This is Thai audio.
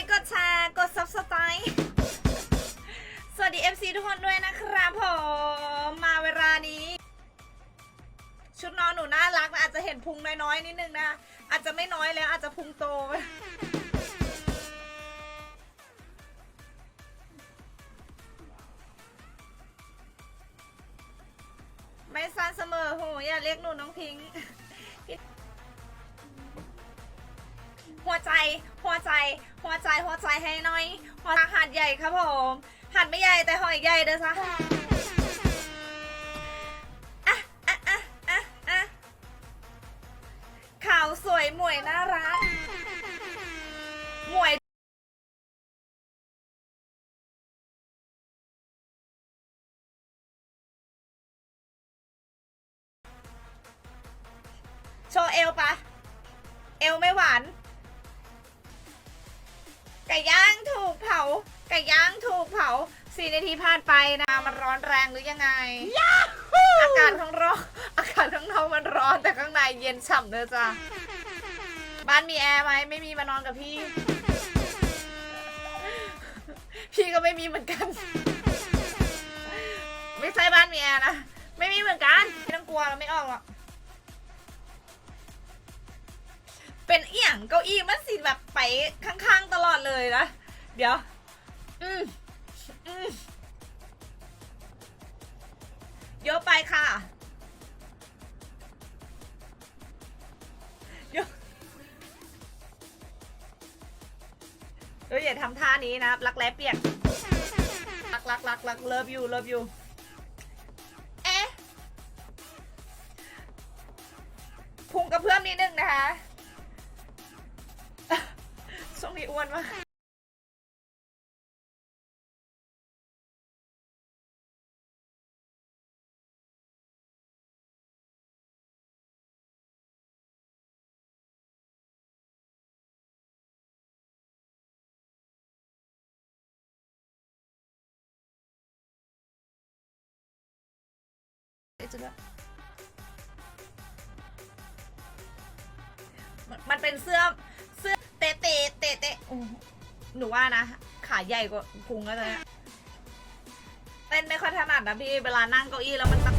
ค์กดแชร์กด subscribe สวัสดี FC ทุกคนด้วยนะครับผมมาเวลานี้ ชุดนอนหนูน่ารักนะอาจจะเห็นพุงน้อยๆ นิดนึงนะ อาจจะไม่น้อยแล้วอาจจะพุงโต ไม่สั้นเสมอโหอย่าเรียกหนูน้องพิงค์ หัวใจ หัวใจ หัวใจ หัวใจให้หน่อยหัวหาดใหญ่ครับผมหาดไม่ใหญ่แต่หอยใหญ่เด้อจ้ะอะอะอะอะอะขาวสวยหมวยน่ารักหมวยโชว์เอวปะเอวไม่หวาน ไก่ย่างถูกเผา ไก่ย่างถูกเผาสี่นาทีผ่านไปนะ มันร้อนแรงหรือยังไง อากาศข้างนอกอากาศข้างนอกมันร้อนแต่ข้างในเย็นฉ่ำเลยจ้ะบ้านมีแอร์ไหมไม่มีมานอนกับพี่ พี่ก็ไม่มีเหมือนกัน ไม่ใช่บ้านมีแอร์นะ ไม่มีเหมือนกันไม่ต้องกลัวเราไม่ออกหรอก เป็นเอียงเก้าอี้มันสิแบบไปข้างๆตลอดเลยนะ เดี๋ยว อืมอืมเยอะไปค่ะเยอะเฮ้ยอย่าทำท่านี้นะรักแร้เปียกรักรักรักรักเลิฟยูเลิฟยูเอ๊ะพุงกระเพื่อมนิดนึงนะคะ ช่วงนี้อ้วนมากเอ๊ะจะด้วยมันมันเป็นเสื้อเสื้อเตะเตะเตะหนูว่านะ ขาใหญ่กว่าพุงแล้วตอนเนี้ยเต้นไม่ค่อยถนัดนะพี่ เวลานั่งเก้าอี้แล้วมันตะ